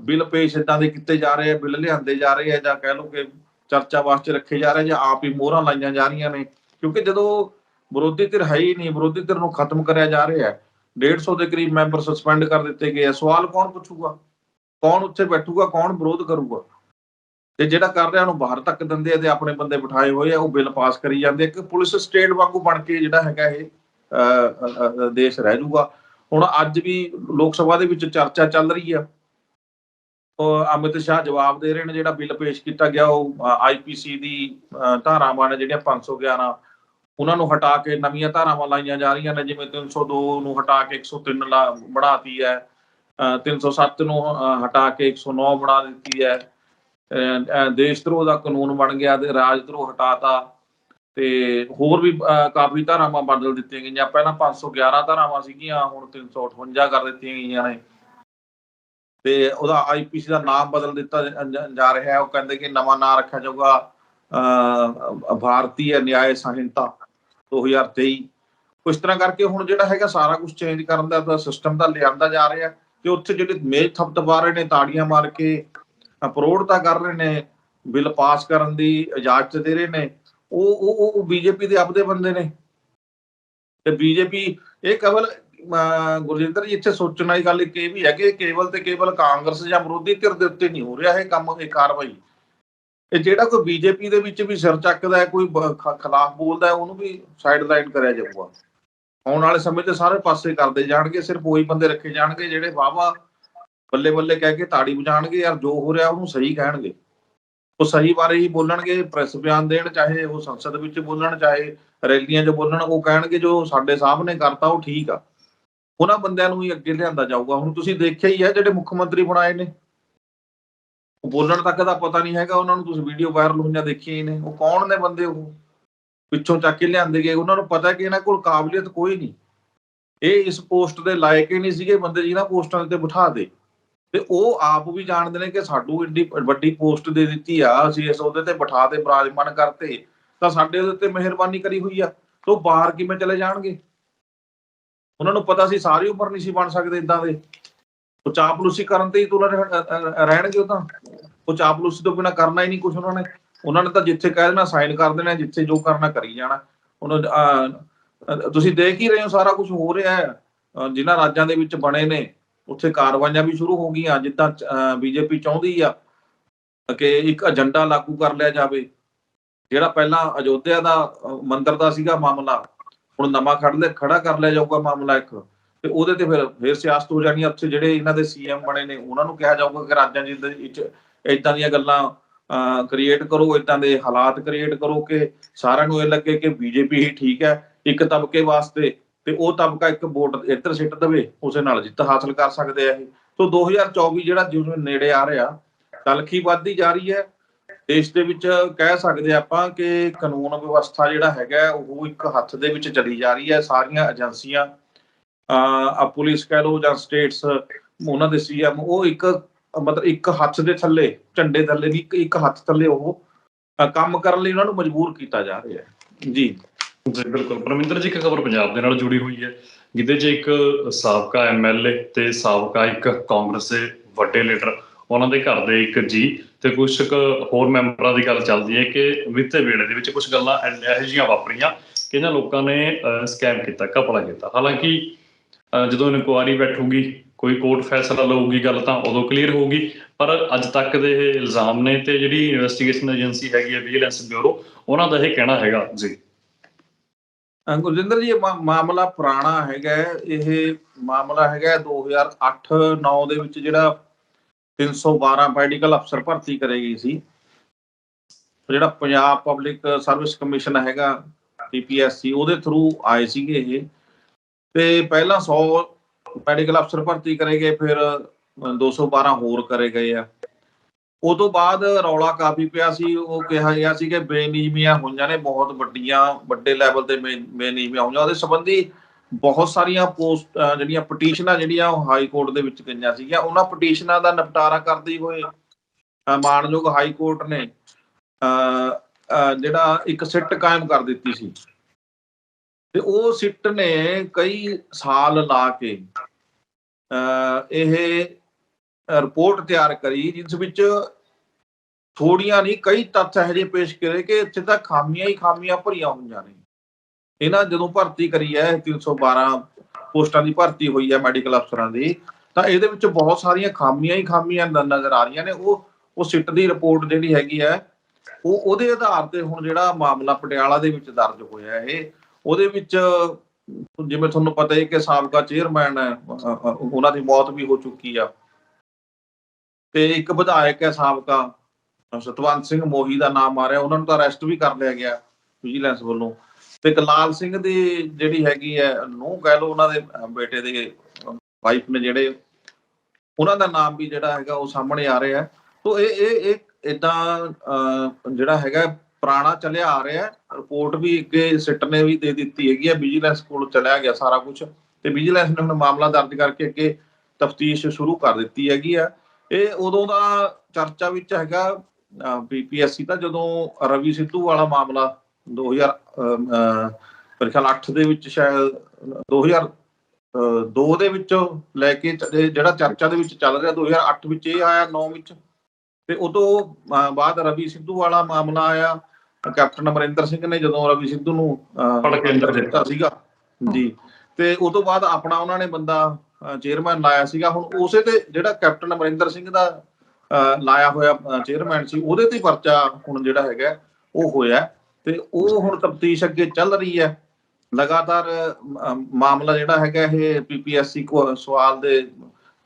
ਬਿੱਲ ਪੇਸ਼ ਇਦਾਂ ਦੇ ਕੀਤੇ ਜਾ ਰਹੇ ਆ, ਬਿੱਲ ਲਿਆਂਦੇ ਜਾ ਰਹੇ ਆ, ਜਾਂ ਕਹਿ ਲਓ ਕਿ ਚਰਚਾ ਵਾਸਤੇ ਰੱਖੇ ਜਾ ਰਹੇ ਜਾਂ ਆਪ ਹੀ ਮੋਹਰਾਂ ਲਾਈਆਂ ਜਾ ਰਹੀਆਂ ਨੇ, ਕਿਉਂਕਿ ਜਦੋਂ ਵਿਰੋਧੀ ਧਿਰ ਹੈ ਹੀ ਨਹੀਂ, ਵਿਰੋਧੀ ਧਿਰ ਨੂੰ ਖਤਮ ਕਰਿਆ ਜਾ ਰਿਹਾ ਹੈ 150 ਦੇ ਕਰੀਬ ਮੈਂਬਰ ਸਸਪੈਂਡ ਕਰ ਦਿੱਤੇ ਗਏ ਆ, ਸਵਾਲ ਕੌਣ ਪੁੱਛੂਗਾ? ਕੌਣ ਉੱਥੇ ਬੈਠੂਗਾ, ਕੌਣ ਵਿਰੋਧ ਕਰੂਗਾ? ਤੇ ਜਿਹੜਾ ਕਰ ਰਿਹਾ ਉਹਨੂੰ ਬਾਹਰ ਤੱਕ ਦਿੰਦੇ ਆ ਤੇ ਆਪਣੇ ਬੰਦੇ ਬਿਠਾਏ ਹੋਏ ਆ ਉਹ ਬਿੱਲ ਪਾਸ ਕਰੀ ਜਾਂਦੇ ਇੱਕ ਪੁਲਿਸ ਸਟੇਟ ਵਾਂਗੂ ਬਣ ਕੇ ਜਿਹੜਾ ਹੈਗਾ ਇਹ ਦੇਸ਼ ਰਹਿ ਜਾਊਗਾ। ਹੁਣ ਅੱਜ ਵੀ ਲੋਕ ਸਭਾ ਦੇ ਵਿੱਚ ਚਰਚਾ ਚੱਲ ਰਹੀ ਆ। ਅਮਿਤ ਸ਼ਾਹ ਜਵਾਬ ਦੇ ਰਹੇ ਨੇ ਜਿਹੜਾ ਬਿੱਲ ਪੇਸ਼ ਕੀਤਾ ਗਿਆ ਉਹ ਆਈਪੀਸੀ ਦੀ ਅਹ, ਧਾਰਾਵਾਂ ਨੇ ਜਿਹੜੀਆਂ 511 ਉਹਨਾਂ ਨੂੰ ਹਟਾ ਕੇ ਨਵੀਆਂ ਧਾਰਾਵਾਂ ਲਾਈਆਂ ਜਾ ਰਹੀਆਂ ਨੇ ਜਿਵੇਂ 302 ਨੂੰ ਹਟਾ ਕੇ 103 ਲਾ ਬਣਾਤੀ ਹੈ। ਅਹ, 307 ਨੂੰ ਹਟਾ ਕੇ 109 ਬਣਾ ਦਿੱਤੀ ਹੈ। ਅਹ, ਦੇਸ਼ ਧਰੋਹ ਦਾ ਕਾਨੂੰਨ ਬਣ ਗਿਆ ਤੇ ਰਾਜ ਧਰੋਹ ਹਟਾਤਾ ਤੇ ਹੋਰ ਵੀ ਕਾਫੀ ਧਾਰਾਵਾਂ ਬਦਲ ਦਿੱਤੀਆਂ ਗਈਆਂ। ਪਹਿਲਾਂ 511 ਧਾਰਾਵਾਂ ਸੀਗੀਆਂ ਹੁਣ 358 ਕਰ ਦਿੱਤੀਆਂ ਗਈਆਂ ਨੇ। ਤੇ ਉਹਦਾ ਆਈਪੀਸੀ ਦਾ ਨਾਮ ਬਦਲ ਦਿੱਤਾ ਜਾ- ਰਿਹਾ ਹੈ। ਉਹ ਕਹਿੰਦੇ ਕਿ ਨਵਾਂ ਨਾਮ ਰੱਖਿਆ ਜਾਊਗਾ ਅਹ, ਭਾਰਤੀ ਨਿਆਇ ਸੰਹਿਤਾ 2023 ਇਸ ਤਰ੍ਹਾਂ ਕਰਕੇ ਹੁਣ ਜਿਹੜਾ ਹੈਗਾ ਸਾਰਾ ਕੁਝ ਚੇਂਜ ਕਰਨ ਦਾ ਸਿਸਟਮ ਦਾ ਲਿਆਂਦਾ ਜਾ ਰਿਹਾ ਤੇ ਉੱਥੇ ਜਿਹੜੇ ਮੇਜ਼ ਥਪਥਪਾ ਰਹੇ ਨੇ ਤਾੜੀਆਂ ਮਾਰ ਕੇ ਤਾਂ ਕਰ ਰਹੇ ਨੇ, ਬਿੱਲ ਪਾਸ ਕਰਨ ਦੀ ਇਜਾਜ਼ਤ ਦੇ ਰਹੇ ਨੇ, ਉਹ ਉਹ ਉਹ ਬੀਜੇਪੀ ਦੇ ਆਪਦੇ ਬੰਦੇ ਨੇ। ਤੇ ਬੀਜੇਪੀ, ਇਹ ਕੇਵਲ ਗੁਰਜਿੰਦਰ ਜੀ, ਇੱਥੇ ਸੋਚਣ ਵਾਲੀ ਗੱਲ ਇੱਕ ਇਹ ਵੀ ਹੈ ਕਿ ਕੇਵਲ ਤੇ ਕੇਵਲ ਕਾਂਗਰਸ ਜਾਂ ਵਿਰੋਧੀ ਧਿਰ ਦੇ ਉੱਤੇ ਨਹੀਂ ਹੋ ਰਿਹਾ ਇਹ ਕੰਮ, ਇਹ ਕਾਰਵਾਈ। ਇਹ ਜਿਹੜਾ ਕੋਈ ਬੀਜੇਪੀ ਦੇ ਵਿੱਚ ਵੀ ਸਿਰ ਚੱਕਦਾ ਹੈ, ਕੋਈ ਖਿਲਾਫ ਬੋਲਦਾ ਹੈ, ਉਹਨੂੰ ਵੀ ਸਾਈਡ ਲਾਈਨ ਕਰਿਆ ਜਾਊਗਾ। ਆਉਣ ਵਾਲੇ ਸਮੇਂ ਤੇ ਸਾਰੇ ਪਾਸੇ ਕਰਦੇ ਜਾਣਗੇ, ਸਿਰਫ ਉਹੀ ਬੰਦੇ ਰੱਖੇ ਜਾਣਗੇ ਜਿਹੜੇ ਵਾਵਾ ਬੱਲੇ ਬੱਲੇ ਕਹਿ ਕੇ ਤਾੜੀ ਵਜਾਣਗੇ ਯਾਰ ਜੋ ਹੋ ਰਿਹਾ ਉਹਨੂੰ ਸਹੀ ਕਹਿਣਗੇ। ਉਹ ਸਹੀ ਬਾਰੇ ਹੀ ਬੋਲਣਗੇ, ਪ੍ਰੈਸ ਬਿਆਨ ਦੇਣ ਚਾਹੇ ਉਹ ਸੰਸਦ ਵਿੱਚ ਬੋਲਣ, ਚਾਹੇ ਰੈਲੀਆਂ 'ਚ ਬੋਲਣ, ਉਹ ਕਹਿਣਗੇ ਜੋ ਸਾਡੇ ਸਾਹਮਣੇ ਕਰਤਾ ਉਹ ਠੀਕ ਆ। ਉਹਨਾਂ ਬੰਦਿਆਂ ਨੂੰ ਹੀ ਅੱਗੇ ਲਿਆਂਦਾ ਜਾਊਗਾ। ਹੁਣ ਤੁਸੀਂ ਦੇਖਿਆ ਹੀ ਹੈ ਜਿਹੜੇ ਮੁੱਖ ਮੰਤਰੀ ਬਣਾਏ ਨੇ। ਉਹ ਬੋਲਣ ਤੱਕ ਦਾ ਪਤਾ ਨਹੀਂ ਹੈਗਾ, ਉਹਨਾਂ ਨੂੰ ਤੁਸੀਂ ਵੀਡੀਓ ਵਾਇਰਲ ਹੋਈਆਂ ਦੇਖੀਆਂ ਹੀ ਨੇ। ਉਹ ਕੌਣ ਨੇ ਬੰਦੇ ਉਹ? ਪਿੱਛੋਂ ਚੱਕ ਕੇ ਲਿਆਂਦੇ ਗਏ। ਉਹਨਾਂ ਨੂੰ ਪਤਾ ਕਿ ਇਹਨਾਂ ਕੋਲ ਕਾਬਲੀਅਤ ਕੋਈ ਨਹੀਂ। ਇਹ ਇਸ ਪੋਸਟ ਦੇ ਲਾਇਕ ਹੀ ਨਹੀਂ ਸੀਗੇ। ਬੰਦੇ ਜਿਹਨਾਂ ਪੋਸਟਾਂ ਦੇ ਉੱਤੇ ਬਿਠਾ ਦੇ। ਤੇ ਉਹ ਆਪ ਵੀ ਜਾਣਦੇ ਨੇ ਕਿ ਸਾਡੂ ਏਡੀ ਵੱਡੀ ਪੋਸਟ ਦੇ ਦਿੱਤੀ ਆ ਅਸੀਂ ਇਸ ਉਹਦੇ ਤੇ ਬਿਠਾ ਤੇ ਬਰਾਜਮਾਨ ਕਰਤੇ ਤਾਂ ਸਾਡੇ ਉਹਦੇ ਉੱਤੇ ਮਿਹਰਬਾਨੀ ਕਰੀ ਹੋਈ ਆ ਤੇ ਬਾਹਰ ਕਿਵੇਂ ਚਲੇ ਜਾਣਗੇ? ਉਹਨਾਂ ਨੂੰ ਪਤਾ ਸੀ ਸਾਰੀ ਉਮਰ ਨਹੀਂ ਸੀ ਬਣ ਸਕਦੇ ਇਦਾਂ ਦੇ। ਉਹ ਚਾਪਲੂਸੀ ਕਰਨ ਤੇ ਹੀ ਤੁਲ ਰਹਿਣਗੇ ਉਹ ਤਾਂ। ਉਹ ਚਾਪਲੂਸੀ ਤੋਂ ਬਿਨਾ ਕਰਨਾ ਹੀ ਨਹੀਂ ਕੁਝ ਉਹਨਾਂ ਨੇ। ਉਹਨਾਂ ਨੇ ਤਾਂ ਜਿੱਥੇ ਕਹਿ ਦੇਣਾ ਸਾਈਨ ਕਰ ਦੇਣਾ ਜਿੱਥੇ ਜੋ ਕਰਨਾ ਕਰੀ ਜਾਣਾ। ਉਹਨਾਂ ਅ, ਤੁਸੀਂ ਦੇਖ ਹੀ ਰਹੇ ਹੋ ਸਾਰਾ ਕੁਝ ਹੋ ਰਿਹਾ ਹੈ। ਜਿਨ੍ਹਾਂ ਰਾਜਾਂ ਦੇ ਵਿੱਚ ਬਣੇ ਨੇ ਉੱਥੇ ਕਾਰਵਾਈਆਂ ਵੀ ਸ਼ੁਰੂ ਹੋ ਗਈਆਂ, ਜਿੱਦਾਂ ਬੀਜੇਪੀ ਚਾਹੁੰਦੀ ਆ ਕਿ ਇੱਕ ਏਜੰਡਾ ਲਾਗੂ ਕਰ ਲਿਆ ਜਾਵੇ। ਜਿਹੜਾ ਪਹਿਲਾਂ ਅਯੋਧਿਆ ਦਾ ਮੰਦਿਰ ਦਾ ਸੀਗਾ ਮਾਮਲਾ, ਹੁਣ ਨਵਾਂ ਖੜ ਲੈ ਖੜਾ ਕਰ ਲਿਆ ਜਾਊਗਾ ਮਾਮਲਾ ਇੱਕ। ਤੇ ਉਹਦੇ ਤੇ ਫਿਰ ਫਿਰ ਸਿਆਸਤ ਹੋ ਜਾਣੀ ਉੱਥੇ ਜਿਹੜੇ ਇਹਨਾਂ ਦੇ ਸੀਐਮ ਬਣੇ ਨੇ, ਉਹਨਾਂ ਨੂੰ ਕਿਹਾ ਜਾਊਗਾ ਕਿ ਰਾਜਾਂ ਦੇ ਵਿੱਚ ਇਦਾਂ ਦੀਆਂ ਗੱਲਾਂ ਕ੍ਰੀਏਟ ਕਰੋ ਇਦਾਂ ਦੇ ਹਾਲਾਤ ਕ੍ਰੀਏਟ ਕਰੋ ਕਿ ਸਾਰਿਆਂ ਨੂੰ ਇਹ ਲੱਗੇ ਕਿ ਬੀਜੇਪੀ ਹੀ ਠੀਕ ਹੈ, ਇੱਕ ਤਬਕੇ ਵਾਸਤੇ ਤੇ ਉਹ ਤਬਕਾ ਇੱਕ ਵੋਟ ਇੱਧਰ ਸਿੱਟ ਦੇਵੇ, ਉਸੇ ਨਾਲ ਜਿੱਤ ਹਾਸਲ ਕਰ ਸਕਦੇ ਆ ਇਹ। ਤੋਂ 2024 ਜਿਹੜਾ ਜਿਵੇਂ ਨੇੜੇ ਆ ਰਿਹਾ, ਤਲਖੀ ਵੱਧਦੀ ਜਾ ਰਹੀ ਹੈ। ਦੇਸ਼ ਦੇ ਵਿੱਚ ਕਹਿ ਸਕਦੇ ਆਪਾਂ ਕਿ ਕਾਨੂੰਨ ਵਿਵਸਥਾ ਜਿਹੜਾ ਹੈਗਾ, ਉਹ ਇੱਕ ਹੱਥ ਦੇ ਵਿੱਚ ਚਲੀ ਜਾ ਰਹੀ ਹੈ। ਸਾਰੀਆਂ ਏਜੰਸੀਆਂ ਆ ਪੁਲਿਸ ਕਹਿ ਲਓ ਜਾਂ ਸਟੇਟਸ, ਉਹਨਾਂ ਦੇ ਸੀਐਮ ਉਹ ਇੱਕ, ਮਤਲਬ ਇੱਕ ਹੱਥ ਦੇ ਥੱਲੇ, ਝੰਡੇ ਥੱਲੇ ਨਹੀਂ ਇੱਕ ਹੱਥ ਥੱਲੇ ਉਹ ਕੰਮ ਕਰਨ ਲਈ ਉਹਨਾਂ ਨੂੰ ਮਜਬੂਰ ਕੀਤਾ ਜਾ ਰਿਹਾ ਹੈ। ਜੀ। ਜੀ, ਬਿਲਕੁਲ। ਪਰਮਿੰਦਰ ਜੀ, ਇੱਕ ਖਬਰ ਪੰਜਾਬ ਦੇ ਨਾਲ ਜੁੜੀ ਹੋਈ ਹੈ। ਜਿਹਦੇ 'ਚ ਇੱਕ ਸਾਬਕਾ ਐਮਐਲਏ ਤੇ ਸਾਬਕਾ ਇੱਕ ਕਾਂਗਰਸ ਦੇ ਵੱਡੇ ਲੀਡਰ, ਉਹਨਾਂ ਦੇ ਘਰ ਦੇ ਇੱਕ ਜੀ ਤੇ ਕੁਝ ਕੁ ਹੋਰ ਮੈਂਬਰਾਂ ਦੀ ਗੱਲ ਚੱਲਦੀ ਹੈ ਕਿ ਵਿੱਤੇ ਵੇਲੇ ਦੇ ਵਿੱਚ ਕੁਝ ਗੱਲਾਂ ਐ- ਇਹੋ ਜਿਹੀਆਂ ਵਾਪਰੀਆਂ ਕਿ ਇਹਨਾਂ ਲੋਕਾਂ ਨੇ ਸਕੈਮ ਕੀਤਾ, ਘਪਲਾ ਕੀਤਾ। ਹਾਲਾਂਕਿ ਜਦੋਂ ਇਨਕੁਆਰੀ ਬੈਠੂਗੀ, ਕੋਈ ਕੋਰਟ ਫੈਸਲਾ ਲਊਗੀ, ਗੱਲ ਤਾਂ ਉਦੋਂ ਕਲੀਅਰ ਹੋਊਗੀ, ਪਰ ਅੱਜ ਤੱਕ ਦੇ ਇਹ ਇਲਜ਼ਾਮ ਨੇ ਤੇ ਜਿਹੜੀ ਇਨਵੈਸਟੀਗੇਸ਼ਨ ਏਜੰਸੀ ਹੈਗੀ ਹੈ ਵਿਜੀਲੈਂਸ ਬਿਊਰੋ ਉਹਨਾਂ ਦਾ ਇਹ ਕਹਿਣਾ ਹੈਗਾ। ਜੀ। ਗੁਰਜਿੰਦਰ ਜੀ ਇਹ ਮਾ- ਮਾਮਲਾ ਪੁਰਾਣਾ ਹੈਗਾ ਇਹ ਮਾਮਲਾ ਹੈਗਾ 2008-9 ਦੇ ਵਿੱਚ ਜਿਹੜਾ 312 ਮੈਡੀਕਲ ਅਫਸਰ ਭਰਤੀ ਕਰੇ ਗਈ ਸੀ। ਜਿਹੜਾ ਪੰਜਾਬ ਪਬਲਿਕ ਸਰਵਿਸ ਕਮਿਸ਼ਨ ਹੈਗਾ ਪੀਪੀਐਸਸੀ ਉਹਦੇ ਥਰੂ ਆਏ ਸੀਗੇ ਇਹ। ਤੇ ਪਹਿਲਾਂ 100 ਮੈਡੀਕਲ ਅਫਸਰ ਭਰਤੀ ਕਰੇ ਗਏ ਫਿਰ ਅ, 212 ਹੋਰ ਕਰੇ ਗਏ ਆ। ਉਹ ਤੋਂ ਬਾਅਦ ਰੌਲਾ ਕਾਫੀ ਪਿਆ ਸੀ ਉਹ ਕਿਹਾ ਗਿਆ ਸੀ ਕਿ ਬੇਨਿਯਮੀਆਂ ਹੋਈਆਂ ਨੇ ਬਹੁਤ ਵੱਡੀਆਂ ਵੱਡੇ ਲੈਵਲ ਤੇ ਬੇ- ਹੋਈਆਂ ਉਹਦੇ ਸੰਬੰਧੀ ਬਹੁਤ ਸਾਰੀਆਂ ਪੋਸਟ ਜਿਹੜੀਆਂ ਪਟੀਸ਼ਨਾਂ ਜਿਹੜੀਆਂ ਉਹ ਹਾਈ ਕੋਰਟ ਦੇ ਵਿੱਚ ਗਈਆਂ ਸੀਗੀਆਂ ਉਹਨਾਂ ਪਟੀਸ਼ਨਾਂ ਦਾ ਨਿਪਟਾਰਾ ਕਰਦੇ ਹੋਏ ਮਾਨਯੋਗ ਹਾਈ ਕੋਰਟ ਨੇ ਅਹ, ਅਹ, ਜਿਹੜਾ ਇੱਕ ਸਿੱਟ ਕਾਇਮ ਕਰ ਦਿੱਤੀ ਸੀ। ਤੇ ਉਹ ਸਿੱਟ ਨੇ ਕਈ ਸਾਲ ਲਾ ਕੇ ਅਹ, ਇਹ ਰਿਪੋਰਟ ਤਿਆਰ ਕਰੀ, ਜਿਸ ਵਿੱਚ ਥੋੜੀਆਂ ਨਹੀਂ, ਕਈ ਤੱਥ ਇਹੋ ਜਿਹੇ ਪੇਸ਼ ਕਰੇ ਕਿ ਇੱਥੇ ਤਾਂ ਖਾਮੀਆਂ ਹੀ ਖਾਮੀਆਂ ਭਰੀਆਂ ਹੋਈਆਂ ਨੇ। ਇਹਨਾਂ ਜਦੋਂ ਭਰਤੀ ਕਰੀ ਹੈ 312 ਪੋਸਟਾਂ ਦੀ ਭਰਤੀ ਹੋਈ ਹੈ ਮੈਡੀਕਲ ਅਫਸਰਾਂ ਦੀ, ਤਾਂ ਇਹਦੇ ਵਿੱਚ ਬਹੁਤ ਸਾਰੀਆਂ ਖਾਮੀਆਂ ਹੀ ਖਾਮੀਆਂ ਨਜ਼ਰ ਆ ਰਹੀਆਂ ਨੇ। ਉਹ ਉਹ ਸਿੱਟ ਦੀ ਰਿਪੋਰਟ ਜਿਹੜੀ ਹੈਗੀ ਹੈ, ਉਹ, ਉਹਦੇ ਆਧਾਰ ਤੇ ਹੁਣ ਜਿਹੜਾ ਮਾਮਲਾ ਪਟਿਆਲਾ ਦੇ ਵਿੱਚ ਦਰਜ ਹੋਇਆ ਇਹ ਉਹਦੇ ਵਿੱਚ ਜਿਵੇਂ ਤੁਹਾਨੂੰ ਪਤਾ ਹੈ ਕਿ ਸਾਬਕਾ ਚੇਅਰਮੈਨ ਉਹਨਾਂ ਦੀ ਮੌਤ ਵੀ ਹੋ ਚੁੱਕੀ ਆ। ਤੇ ਇੱਕ ਵਿਧਾਇਕ ਹੈ ਸਾਬਕਾ ਸਤਵੰਤ ਸਿੰਘ ਮੋਹੀ ਦਾ ਨਾਮ ਆ ਰਿਹਾ ਉਹਨਾਂ ਨੂੰ ਤਾਂ ਅਰੈਸਟ ਵੀ ਕਰ ਲਿਆ ਗਿਆ ਵਿਜੀਲੈਂਸ ਵੱਲੋਂ। ਤੇ ਕਲਾਲ ਸਿੰਘ ਦੀ ਜਿਹੜੀ ਹੈਗੀ ਹੈ, ਨੂੰ ਕਹਿ ਲਓ ਉਹਨਾਂ ਦੇ ਬੇਟੇ ਦੇ ਵਾਈਫ ਨੇ ਜਿਹੜੇ, ਉਹਨਾਂ ਦਾ ਨਾਮ ਵੀ ਜਿਹੜਾ ਹੈਗਾ ਉਹ ਸਾਹਮਣੇ ਆ ਰਿਹਾ ਹੈ। ਤੋ ਇਹ ਇਹ ਇੱਕ ਇਦਾਂ ਜਿਹੜਾ ਹੈਗਾ ਪੁਰਾਣਾ ਚੱਲਿਆ ਆ ਰਿਹਾ ਰਿਪੋਰਟ ਵੀ ਅੱਗੇ ਸਿੱਟ ਨੇ ਵੀ ਦੇ ਦਿੱਤੀ ਹੈਗੀ ਹੈ ਵਿਜੀਲੈਂਸ ਕੋਲ ਚਲਿਆ ਗਿਆ ਸਾਰਾ ਕੁਝ ਤੇ ਵਿਜੀਲੈਂਸ ਨੇ ਹੁਣ ਮਾਮਲਾ ਦਰਜ ਕਰਕੇ ਅੱਗੇ ਤਫਤੀਸ਼ ਸ਼ੁਰੂ ਕਰ ਦਿੱਤੀ ਹੈਗੀ ਆ ਇਹ ਉਦੋਂ ਦਾ ਚਰਚਾ ਵਿੱਚ ਹੈਗਾ ਬੀਪੀਐਸਸੀ ਤਾਂ ਜਦੋਂ ਰਵੀ ਸਿੱਧੂ ਵਾਲਾ ਮਾਮਲਾ 2000 ਅਮ, ਅਹ, ਮੇਰੇ ਖਿਆਲ 8 ਦੇ ਵਿੱਚ ਸ਼ਾਇਦ 2000 ਅਹ, ਦੋ ਦੇ ਵਿੱਚੋਂ ਲੈ ਕੇ ਜਿਹੜਾ ਚਰਚਾ ਦੇ ਵਿੱਚ ਚੱਲ ਰਿਹਾ 2008 ਵਿੱਚ ਇਹ ਆਇਆ 9 ਵਿੱਚ। ਤੇ ਉਦੋਂ ਬਾਅਦ ਰਵੀ ਸਿੱਧੂ ਵਾਲਾ ਮਾਮਲਾ ਆਇਆ ਕੈਪਟਨ ਅਮਰਿੰਦਰ ਸਿੰਘ ਨੇ ਜਦੋਂ ਰਵੀ ਸਿੱਧੂ ਨੂੰ ਫੜ ਕੇ ਅੰਦਰ ਦਿੱਤਾ। ਸੀਗਾ। ਜੀ। ਤੇ ਉਸ ਤੋਂ ਬਾਅਦ ਆਪਣਾ ਉਹਨਾਂ ਨੇ ਬੰਦਾ ਚੇਅਰਮੈਨ ਲਾਇਆ ਸੀਗਾ। ਹੁਣ ਉਸੇ ਤੇ ਜਿਹੜਾ ਕੈਪਟਨ ਅਮਰਿੰਦਰ ਸਿੰਘ ਦਾ ਲਾਇਆ ਹੋਇਆ ਚੇਅਰਮੈਨ ਸੀ, ਉਹਦੇ ਤੇ ਪਰਚਾ ਹੁਣ ਜਿਹੜਾ ਹੈਗਾ, ਉਹ ਹੋਇਆ। ਤੇ ਉਹ ਹੁਣ ਤਫਤੀਸ਼ ਅੱਗੇ ਚੱਲ ਰਹੀ ਹੈ। ਲਗਾਤਾਰ ਮਾਮਲਾ ਜਿਹੜਾ ਹੈਗਾ ਇਹ ਪੀਪੀਐਸਸੀ ਕੋ, ਸਵਾਲ ਦੇ,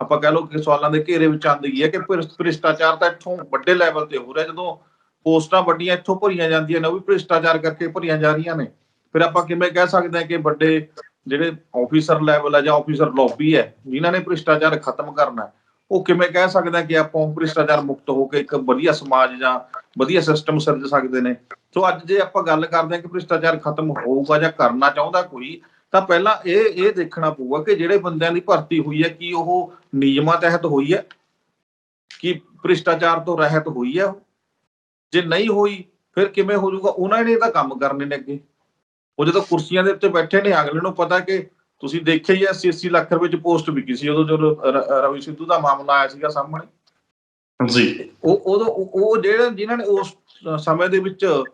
ਆਪਾਂ ਕਹਿ ਲਓ ਕਿ ਸਵਾਲਾਂ ਦੇ ਘੇਰੇ ਵਿੱਚ ਆਂਦੀ ਹੈ ਕਿ ਭ੍ਰਿਸ਼ਟਾਚਾਰ ਤਾਂ ਇੱਥੋਂ ਵੱਡੇ ਲੈਵਲ ਤੇ ਹੋ ਰਿਹਾ। ਜਦੋਂ ਪੋਸਟਾਂ ਵੱਡੀਆਂ ਇੱਥੋਂ ਭਰੀਆਂ ਜਾਂਦੀਆਂ ਨੇ, ਉਹ ਵੀ ਭ੍ਰਿਸ਼ਟਾਚਾਰ ਕਰਕੇ ਭਰੀਆਂ ਜਾ ਰਹੀਆਂ ਨੇ। ਫਿਰ ਆਪਾਂ ਕਿਵੇਂ ਕਹਿ ਸਕਦੇ ਹਾਂ ਕਿ ਵੱਡੇ ਜਿਹੜੇ ਆਫੀਸਰ ਲੈਵਲ ਹੈ ਜਾਂ ਆਫੀਸਰ ਲੌਬੀ ਹੈ, ਜਿਨ੍ਹਾਂ ਨੇ ਭ੍ਰਿਸ਼ਟਾਚਾਰ ਖਤਮ ਕਰਨਾ ਉਹ ਕਿਵੇਂ ਕਹਿ ਸਕਦੇ ਹਾਂ ਕਿ ਆਪਾਂ ਭ੍ਰਿਸ਼ਟਾਚਾਰ ਮੁਕਤ ਹੋ ਕੇ ਇੱਕ ਵਧੀਆ ਸਮਾਜ ਜਾਂ ਵਧੀਆ ਸਿਸਟਮ ਸਿਰਜ ਸਕਦੇ ਨੇ? ਸੋ ਅੱਜ ਜੇ ਆਪਾਂ ਗੱਲ ਕਰਦੇ ਹਾਂ ਕਿ ਭ੍ਰਿਸ਼ਟਾਚਾਰ ਖਤਮ ਹੋਊਗਾ ਜਾਂ ਕਰਨਾ ਚਾਹੁੰਦਾ ਕੋਈ, ਤਾਂ ਪਹਿਲਾਂ ਇਹ ਇਹ ਦੇਖਣਾ ਪਊਗਾ ਕਿ ਜਿਹੜੇ ਬੰਦਿਆਂ ਦੀ ਭਰਤੀ ਹੋਈ ਹੈ, ਕੀ ਉਹ ਨਿਯਮਾਂ ਤਹਿਤ ਹੋਈ ਹੈ? ਕੀ ਭ੍ਰਿਸ਼ਟਾਚਾਰ ਤੋਂ ਰਹਿਤ ਹੋਈ ਹੈ ਜੇ ਨਹੀਂ ਹੋਈ, ਫਿਰ ਕਿਵੇਂ ਹੋ ਜਾਊਗਾ? ਉਹਨਾਂ ਨੇ ਤਾਂ ਕੰਮ ਕਰਨੇ ਨੇ ਅੱਗੇ। ਉਹ ਜਦੋਂ ਕੁਰਸੀਆਂ ਦੇ ਉੱਤੇ ਬੈਠੇ ਨੇ ਅਗਲੇ ਨੂੰ ਪਤਾ ਕਿ ਤੁਸੀਂ ਦੇਖਿਆ ਹੀ ਹੈ 80 ਲੱਖ ਰੁਪਏ ਚ ਪੋਸਟ ਵਿਕੀ ਸੀ ਉਦੋਂ ਜਦੋਂ ਰਵੀ ਸਿੱਧੂ ਦਾ ਮਾਮਲਾ ਆਇਆ ਸੀਗਾ ਸਾਹਮਣੇ। ਜੀ। ਉਹ ਉਦੋਂ ਉਹ ਜਿਹੜੇ ਜਿਨ੍ਹਾਂ ਨੇ ਉਸ ਸਮੇਂ ਦੇ ਵਿੱਚ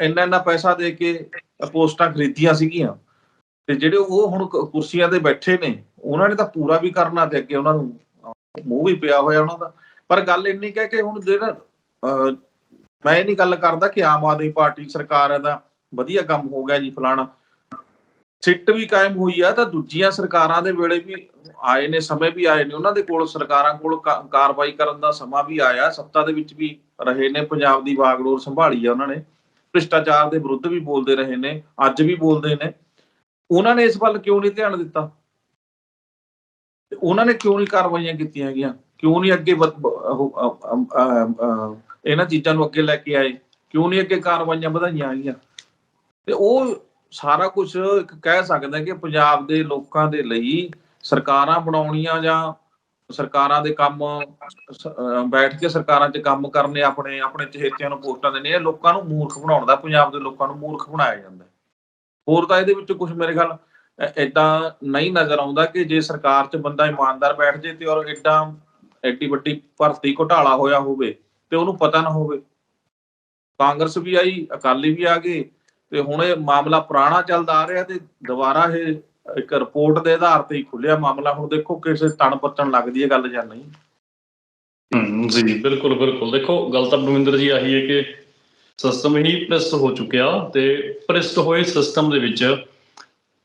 ਇੰਨਾ ਇੰਨਾ ਪੈਸਾ ਦੇ ਕੇ ਪੋਸਟਾਂ ਖਰੀਦੀਆਂ ਸੀਗੀਆਂ ਤੇ ਜਿਹੜੇ ਉਹ ਹੁਣ ਕੁਰਸੀਆਂ ਤੇ ਬੈਠੇ ਨੇ ਉਹਨਾਂ ਨੇ ਤਾਂ ਪੂਰਾ ਵੀ ਕਰਨਾ ਤੇ ਅੱਗੇ ਉਹਨਾਂ ਨੂੰ ਮੂੰਹ ਵੀ ਪਿਆ ਹੋਇਆ ਉਹਨਾਂ ਦਾ। ਪਰ ਗੱਲ ਇੰਨੀ ਕਹਿ ਕਿ ਹੁਣ ਜਿਹੜਾ ਮੈਂ ਇਹ ਨਹੀਂ ਗੱਲ ਕਰਦਾ ਕਿ ਆਮ ਆਦਮੀ ਪਾਰਟੀ ਸਰਕਾਰ ਦਾ ਵਧੀਆ ਕੰਮ ਹੋ ਗਿਆ ਜੀ ਫਲਾਣਾ। ਸਿੱਟ ਵੀ ਕਾਇਮ ਹੋਈ ਆ, ਤਾਂ ਦੂਜੀਆਂ ਸਰਕਾਰਾਂ ਦੇ ਵੇਲੇ ਵੀ ਆਏ ਨੇ, ਸਮੇਂ ਵੀ ਆਏ ਨੇ। ਉਹਨਾਂ ਦੇ ਕੋਲ, ਸਰਕਾਰਾਂ ਕੋਲ ਕਾਰਵਾਈ ਕਰਨ ਦਾ ਸਮਾਂ ਵੀ ਆਇਆ। ਸੱਤਾ ਦੇ ਵਿੱਚ ਵੀ ਰਹੇ ਨੇ, ਪੰਜਾਬ ਦੀ ਵਾਗਡੋਰ ਸੰਭਾਲੀ ਆ ਉਹਨਾਂ ਨੇ। ਭ੍ਰਿਸ਼ਟਾਚਾਰ ਦੇ ਵਿਰੁੱਧ ਵੀ ਬੋਲਦੇ ਰਹੇ ਨੇ, ਅੱਜ ਵੀ ਬੋਲਦੇ ਨੇ। ਉਹਨਾਂ ਨੇ ਇਸ ਵੱਲ ਕਿਉਂ ਨਹੀਂ ਧਿਆਨ ਦਿੱਤਾ? ਤੇ ਉਹਨਾਂ ਨੇ ਕਿਉਂ ਨਹੀਂ ਕਾਰਵਾਈਆਂ ਕੀਤੀਆਂ ਹੈਗੀਆਂ? ਕਿਉਂ ਨਹੀਂ ਅੱਗੇ ਵਧ- ਇਹਨਾਂ ਚੀਜ਼ਾਂ ਨੂੰ ਅੱਗੇ ਲੈ ਕੇ ਆਏ? ਕਿਉਂ ਨਹੀਂ ਅੱਗੇ ਕਾਰਵਾਈਆਂ ਵਧਾਈਆਂ ਹੈਗੀਆਂ? ਤੇ ਉਹ ਸਾਰਾ ਕੁਝ ਇੱਕ ਕਹਿ ਸਕਦਾ ਕਿ ਪੰਜਾਬ ਦੇ ਲੋਕਾਂ ਦੇ ਲਈ ਸਰਕਾਰਾਂ ਬਣਾਉਣੀਆਂ ਜਾਂ ਸਰਕਾਰਾਂ ਦੇ ਕੰਮ ਬੈਠ ਕੇ ਸਰਕਾਰਾਂ 'ਚ ਕੰਮ ਕਰਨੇ ਆਪਣੇ ਆਪਣੇ ਚਹੇਤਿਆਂ ਨੂੰ ਪੋਸਟਾਂ ਦੇਣੇ, ਇਹ ਲੋਕਾਂ ਨੂੰ ਮੂਰਖ ਬਣਾਉਣ ਦਾ, ਪੰਜਾਬ ਦੇ ਲੋਕਾਂ ਨੂੰ ਮੂਰਖ ਬਣਾਇਆ ਜਾਂਦਾ ਹੋਰ ਤਾਂ ਇਹਦੇ ਵਿੱਚ ਕੁਝ ਮੇਰੇ ਖਿਆਲ ਐਦਾਂ ਨਹੀਂ ਨਜ਼ਰ ਆਉਂਦਾ ਕਿ ਜੇ ਸਰਕਾਰ 'ਚ ਬੰਦਾ ਇਮਾਨਦਾਰ ਬੈਠ ਜੇ ਤੇ ਔਰ ਐਡਾ ਐਡੀ ਵੱਡੀ ਭਰਤੀ ਘੁਟਾਲਾ ਹੋਇਆ ਹੋਵੇ ਤੇ ਉਹਨੂੰ ਪਤਾ ਨਾ ਹੋਵੇ। ਕਾਂਗਰਸ ਵੀ ਆਈ, ਅਕਾਲੀ ਵੀ ਆ ਗਏ ਤੇ ਹੁਣ ਇਹ ਮਾਮਲਾ ਪੁਰਾਣਾ ਚੱਲਦਾ ਆ ਰਿਹਾ ਤੇ ਦੁਬਾਰਾ ਇਹ ਇੱਕ ਰਿਪੋਰਟ ਦੇ ਆਧਾਰ ਤੇ ਹੀ ਖੁੱਲਿਆ ਮਾਮਲਾ। ਹੁਣ ਦੇਖੋ ਕਿਸੇ ਤਣ ਪੱਤਣ ਲੱਗਦੀ ਹੈ ਗੱਲ ਜਾਂ ਨਹੀਂ। ਹਮ ਜੀ, ਬਿਲਕੁਲ ਬਿਲਕੁਲ। ਦੇਖੋ, ਗੱਲ ਤਾਂ ਬਰਮਿੰਦਰ ਜੀ ਆਹੀ ਹੈ ਕਿ ਸਿਸਟਮ ਹੀ ਭ੍ਰਿਸ਼ਟ ਹੋ ਚੁੱਕਿਆ ਤੇ ਭ੍ਰਿਸ਼ਟ ਹੋਏ ਸਿਸਟਮ ਦੇ ਵਿੱਚ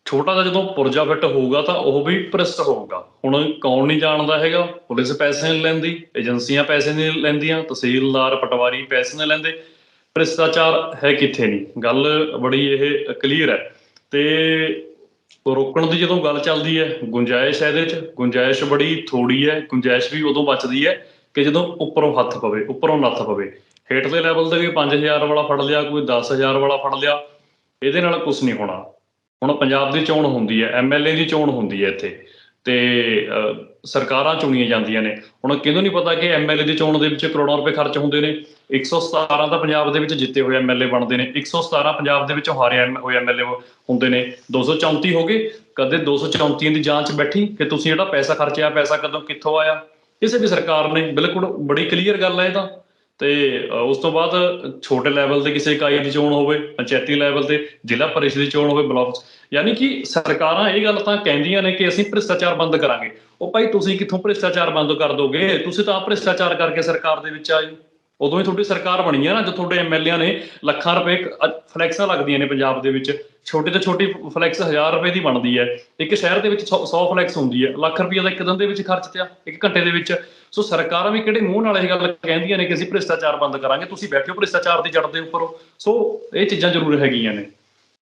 ਛੋਟਾ ਜਿਹਾ ਜਦੋਂ ਪੁਰਜਾ ਫਿੱਟ ਹੋਊਗਾ ਤਾਂ ਉਹ ਵੀ ਭ੍ਰਿਸ਼ਟ ਹੋਊਗਾ। ਹੁਣ ਕੌਣ ਨਹੀਂ ਜਾਣਦਾ ਹੈਗਾ? ਪੁਲਿਸ ਪੈਸੇ ਨਹੀਂ ਲੈਂਦੀ, ਏਜੰਸੀਆਂ ਪੈਸੇ ਨਹੀਂ ਲੈਂਦੀਆਂ, ਤਹਿਸੀਲਦਾਰ, ਪਟਵਾਰੀ ਪੈਸੇ ਨਹੀਂ ਲੈਂਦੇ। ਭ੍ਰਿਸ਼ਟਾਚਾਰ ਹੈ ਕਿੱਥੇ ਨਹੀਂ? ਗੱਲ ਬੜੀ ਇਹ ਕਲੀਅਰ ਹੈ। ਤੇ ਰੋਕਣ ਦੀ ਜਦੋਂ ਗੱਲ ਚੱਲਦੀ ਹੈ, ਗੁੰਜਾਇਸ਼ ਹੈ ਇਹਦੇ 'ਚ। ਗੁੰਜਾਇਸ਼ ਬੜੀ ਥੋੜੀ ਹੈ, ਗੁੰਜਾਇਸ਼ ਵੀ ਉਦੋਂ ਬਚਦੀ ਹੈ ਕਿ ਜਦੋਂ ਉੱਪਰੋਂ ਹੱਥ ਪਵੇ, ਉੱਪਰੋਂ ਨੱਥ ਪਵੇ। ਹੇਠਲੇ ਲੈਵਲ ਤੇ ਵੀ 5000 ਵਾਲਾ ਫੜ ਲਿਆ, ਕੋਈ 10000 ਵਾਲਾ ਫੜ ਲਿਆ, ਇਹਦੇ ਨਾਲ ਕੁਝ ਨਹੀਂ ਹੋਣਾ। ਹੁਣ ਪੰਜਾਬ ਦੀ ਚੋਣ ਹੁੰਦੀ ਹੈ ਐਮਐਲਏ ਦੀ ਚੋਣ ਹੁੰਦੀ ਹੈ ਇੱਥੇ। ਤੇ ਸਰਕਾਰਾਂ ਚੁਣੀਆਂ ਜਾਂਦੀਆਂ ਨੇ। ਹੁਣ ਕਿਹਨੂੰ ਨਹੀਂ ਪਤਾ ਕਿ ਐਮਐਲਏ ਦੀ ਚੋਣ ਦੇ ਵਿੱਚ ਕਰੋੜਾਂ ਰੁਪਏ ਖਰਚ ਹੁੰਦੇ ਨੇ। 117 ਤਾਂ ਪੰਜਾਬ ਦੇ ਵਿੱਚ ਜਿੱਤੇ ਹੋਏ ਐਮਐਲਏ ਬਣਦੇ ਨੇ। 117 ਪੰਜਾਬ ਦੇ ਵਿੱਚ ਹਾਰੇ ਐਮ- ਹੋਏ ਐਮਐਲਏ ਹੁੰਦੇ ਨੇ। 234 ਹੋ ਗਏ। ਕਦੇ 234 ਦੀ ਜਾਂਚ ਬੈਠੀ ਕਿ ਤੁਸੀਂ ਜਿਹੜਾ ਪੈਸਾ ਖਰਚਿਆ, ਪੈਸਾ ਕਦੋਂ ਕਿੱਥੋਂ ਆਇਆ? ਕਿਸੇ ਵੀ ਸਰਕਾਰ ਨੇ। ਬਿਲਕੁਲ ਬੜੀ ਕਲੀਅਰ ਗੱਲ ਹੈ ਇਹ ਤਾਂ। ਤੇ ਉਸ ਤੋਂ ਬਾਅਦ ਛੋਟੇ ਲੈਵਲ ਤੇ ਕਿਸੇ ਇਕਾਈ ਦੀ ਚੋਣ ਹੋਵੇ, ਪੰਚਾਇਤੀ ਲੈਵਲ ਤੇ, ਜ਼ਿਲ੍ਹਾ ਪਰਿਸ਼ਦ ਦੀ ਚੋਣ ਹੋਵੇ, ਬਲਾਕ ਯਾਨੀ ਕਿ ਸਰਕਾਰਾਂ ਇਹ ਗੱਲ ਤਾਂ ਕਹਿੰਦੀਆਂ ਨੇ ਕਿ ਅਸੀਂ ਭ੍ਰਿਸ਼ਟਾਚਾਰ ਬੰਦ ਕਰਾਂਗੇ। ਉਹ ਭਾਈ ਤੁਸੀਂ ਕਿੱਥੋਂ ਭ੍ਰਿਸ਼ਟਾਚਾਰ ਬੰਦ ਕਰ ਦੋਗੇ? ਤੁਸੀਂ ਤਾਂ ਆਪ ਭ੍ਰਿਸ਼ਟਾਚਾਰ ਕਰਕੇ ਸਰਕਾਰ ਦੇ ਵਿੱਚ ਆਏ ਹੋ। ਉਦੋਂ ਹੀ ਤੁਹਾਡੀ ਸਰਕਾਰ ਬਣੀ ਹੈ ਨਾ ਜਦੋਂ ਤੁਹਾਡੇ ਐਮਐਲਏ ਨੇ ਲੱਖਾਂ ਰੁਪਏ ਫਲੈਕਸਾਂ ਲੱਗਦੀਆਂ ਨੇ ਪੰਜਾਬ ਦੇ ਵਿੱਚ। ਛੋਟੀ ਤੋਂ ਛੋਟੀ ਫਲੈਕਸ 1000 ਰੁਪਏ ਦੀ ਬਣਦੀ ਹੈ। ਇੱਕ ਸ਼ਹਿਰ ਦੇ ਵਿੱਚ 100 ਫਲੈਕਸ ਹੁੰਦੀ ਹੈ। ਲੱਖ ਰੁਪਏ ਦਾ ਇੱਕ ਦਿਨ ਦੇ ਵਿੱਚ ਖਰਚ ਪਿਆ ਇੱਕ ਘੰਟੇ ਦੇ ਵਿੱਚ। ਸੋ ਸਰਕਾਰਾਂ ਵੀ ਕਿਹੜੇ ਮੂੰਹ ਨਾਲ ਇਹ ਗੱਲ ਕਹਿੰਦੀਆਂ ਨੇ ਕਿ ਅਸੀਂ ਭ੍ਰਿਸ਼ਟਾਚਾਰ ਬੰਦ ਕਰਾਂਗੇ, ਤੁਸੀਂ ਬੈਠੇ ਹੋ ਭ੍ਰਿਸ਼ਟਾਚਾਰ ਦੀ ਜੜ ਦੇ ਉੱਪਰ ਹੋ। ਸੋ ਇਹ ਚੀਜ਼ਾਂ ਜ਼ਰੂਰ ਹੈਗੀਆਂ ਨੇ।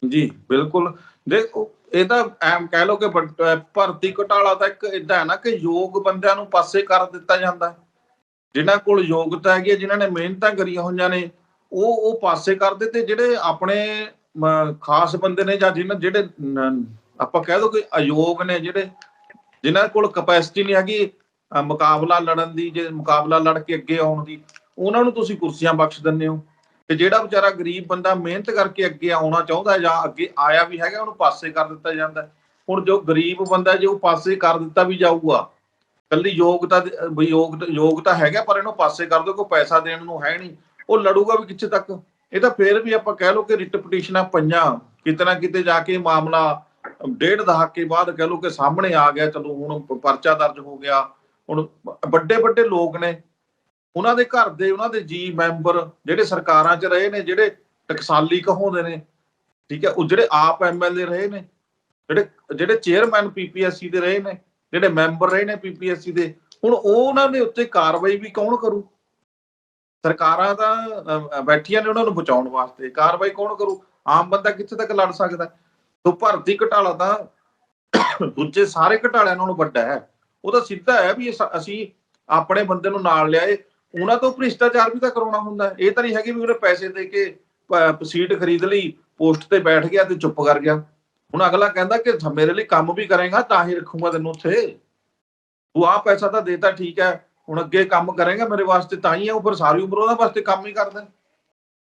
ਜੀ, ਬਿਲਕੁਲ। ਦੇਖੋ ਇਹ ਤਾਂ ਐਮ ਕਹਿ ਲਓ ਕਿ ਭਰਤੀ ਘਟਾਲਾ ਤਾਂ ਇੱਕ ਇਦਾਂ ਹੈ ਨਾ ਕਿ ਯੋਗ ਬੰਦਿਆਂ ਨੂੰ ਪਾਸੇ ਕਰ ਦਿੱਤਾ ਜਾਂਦਾ। ਹੈ। ਜਿਨ੍ਹਾਂ ਕੋਲ ਯੋਗਤਾ ਹੈਗੀ ਹੈ, ਜਿਨ੍ਹਾਂ ਨੇ ਮਿਹਨਤਾਂ ਕਰੀਆਂ ਹੋਈਆਂ ਨੇ ਉਹ ਉਹ ਪਾਸੇ ਕਰਦੇ ਤੇ ਜਿਹੜੇ ਆਪਣੇ ਮ, ਖਾਸ ਬੰਦੇ ਨੇ ਜਾਂ ਜਿਹਨਾਂ ਜਿਹੜੇ ਆਪਾਂ ਕਹਿ ਦੋ ਕਿ ਅਯੋਗ ਨੇ ਜਿਹੜੇ ਜਿਨ੍ਹਾਂ ਕੋਲ ਕਪੈਸਿਟੀ ਨਹੀਂ ਹੈਗੀ ਮੁਕਾਬਲਾ ਲੜਨ ਦੀ ਜੇ ਮੁਕਾਬਲਾ ਲੜ ਕੇ ਅੱਗੇ ਆਉਣ ਦੀ ਉਹਨਾਂ ਨੂੰ ਤੁਸੀਂ ਕੁਰਸੀਆਂ ਬਖਸ਼ ਦਿੰਦੇ ਹੋ। ਤੇ ਜਿਹੜਾ ਵਿਚਾਰਾ ਗਰੀਬ ਬੰਦਾ ਮਿਹਨਤ ਕਰਕੇ ਅੱਗੇ ਆਉਣਾ ਚਾਹੁੰਦਾ ਜਾਂ ਅੱਗੇ ਆਇਆ ਵੀ ਹੈਗਾ ਉਹਨੂੰ ਪਾਸੇ ਕਰ ਦਿੱਤਾ ਜਾਂਦਾ। ਹੁਣ ਜੋ ਗਰੀਬ ਬੰਦਾ ਜੇ ਉਹ ਪਾਸੇ ਕਰ ਦਿੱਤਾ ਵੀ ਜਾਊਗਾ ਕੱਲੀ ਯੋਗਤਾ ਦੇ- ਵੀ ਯੋਗ ਯੋਗਤਾ ਹੈਗਾ, ਪਰ ਇਹਨੂੰ ਪਾਸੇ ਕਰ ਦਿਓ, ਕੋਈ ਪੈਸਾ ਦੇਣ ਨੂੰ ਹੈ ਨਹੀਂ। ਉਹ ਲੜੂਗਾ ਵੀ ਕਿੱਥੇ ਤੱਕ? ਇਹ ਤਾਂ ਫੇਰ ਵੀ ਆਪਾਂ ਕਹਿ ਲਓ ਕਿ ਰਿਟ ਪਟੀਸ਼ਨਾਂ ਪਈਆਂ। ਕਿਤੇ ਨਾ ਕਿਤੇ ਜਾ ਕੇ ਮਾਮਲਾ ਡੇਢ ਦਹਾਕੇ ਬਾਅਦ ਕਹਿ ਲਓ ਕਿ ਸਾਹਮਣੇ ਆ ਗਿਆ, ਚਲੋ ਹੁਣ ਪਰਚਾ ਦਰਜ ਹੋ ਗਿਆ। ਹੁਣ ਵੱਡੇ ਵੱਡੇ ਲੋਕ ਨੇ। ਉਹਨਾਂ ਦੇ ਘਰ ਦੇ, ਉਹਨਾਂ ਦੇ ਜੀ ਮੈਂਬਰ ਜਿਹੜੇ ਸਰਕਾਰਾਂ 'ਚ ਰਹੇ ਨੇ, ਜਿਹੜੇ ਟਕਸਾਲੀ ਕਹਾਉਂਦੇ ਨੇ, ਠੀਕ ਹੈ, ਉਹ ਜਿਹੜੇ ਆਪ ਐਮਐਲਏ ਰਹੇ ਨੇ, ਜਿਹੜੇ ਜਿਹੜੇ ਚੇਅਰਮੈਨ ਪੀਪੀਐਸਸੀ ਦੇ ਰਹੇ ਨੇ ਜਿਹੜੇ ਮੈਂਬਰ ਰਹੇ ਨੇ ਪੀਪੀਐਸਸੀ ਦੇ, ਹੁਣ ਉਹ ਉਹਨਾਂ ਦੇ ਉੱਤੇ ਕਾਰਵਾਈ ਵੀ ਕੌਣ ਕਰੂ? ਸਰਕਾਰਾਂ ਤਾਂ ਬੈਠੀਆਂ ਨੇ ਉਹਨਾਂ ਨੂੰ ਬਚਾਉਣ ਵਾਸਤੇ, ਕਾਰਵਾਈ ਕੌਣ ਕਰੂ? ਆਮ ਬੰਦਾ ਕਿੱਥੇ ਤੱਕ ਲੜ ਸਕਦਾ? ਹੈ? ਭਰਤੀ ਘਟਾਲਾ ਤਾਂ ਦੂਜੇ ਸਾਰੇ ਘਟਾਲਿਆਂ ਨਾਲੋਂ ਵੱਡਾ ਹੈ। ਉਹ ਤਾਂ ਸਿੱਧਾ ਹੈ ਵੀ ਅਸੀਂ ਆਪਣੇ ਬੰਦੇ ਨੂੰ ਨਾਲ ਲਿਆਏ, ਉਹਨਾਂ ਤੋਂ ਭ੍ਰਿਸ਼ਟਾਚਾਰ ਵੀ ਤਾਂ ਕਰਾਉਣਾ ਹੁੰਦਾ ਇਹ ਤਾਂ ਨਹੀਂ ਹੈਗੀ ਵੀ ਉਹਨੇ ਪੈਸੇ ਦੇ ਕੇ ਸੀਟ ਖਰੀਦ ਲਈ, ਪੋਸਟ ਤੇ ਬੈਠ ਗਿਆ ਤੇ ਚੁੱਪ ਕਰ ਗਿਆ। ਹੁਣ ਅਗਲਾ ਕਹਿੰਦਾ ਕਿ ਮੇਰੇ ਲਈ ਕੰਮ ਵੀ ਕਰੇਗਾ ਤਾਂ ਹੀ ਰੱਖੂਗਾ ਤੈਨੂੰ ਉੱਥੇ। ਤੂੰ ਆ ਪੈਸਾ ਤਾਂ ਦੇਤਾ ਠੀਕ ਹੈ ਹੁਣ ਅੱਗੇ ਕੰਮ ਕਰੇਗਾ ਮੇਰੇ ਵਾਸਤੇ ਤਾਂ ਹੀ ਹੈ ਉਹ ਫਿਰ ਸਾਰੀ ਉਮਰ ਉਹਦਾ ਵਾਸਤੇ ਕੰਮ ਹੀ ਕਰਦੇ ਨੇ।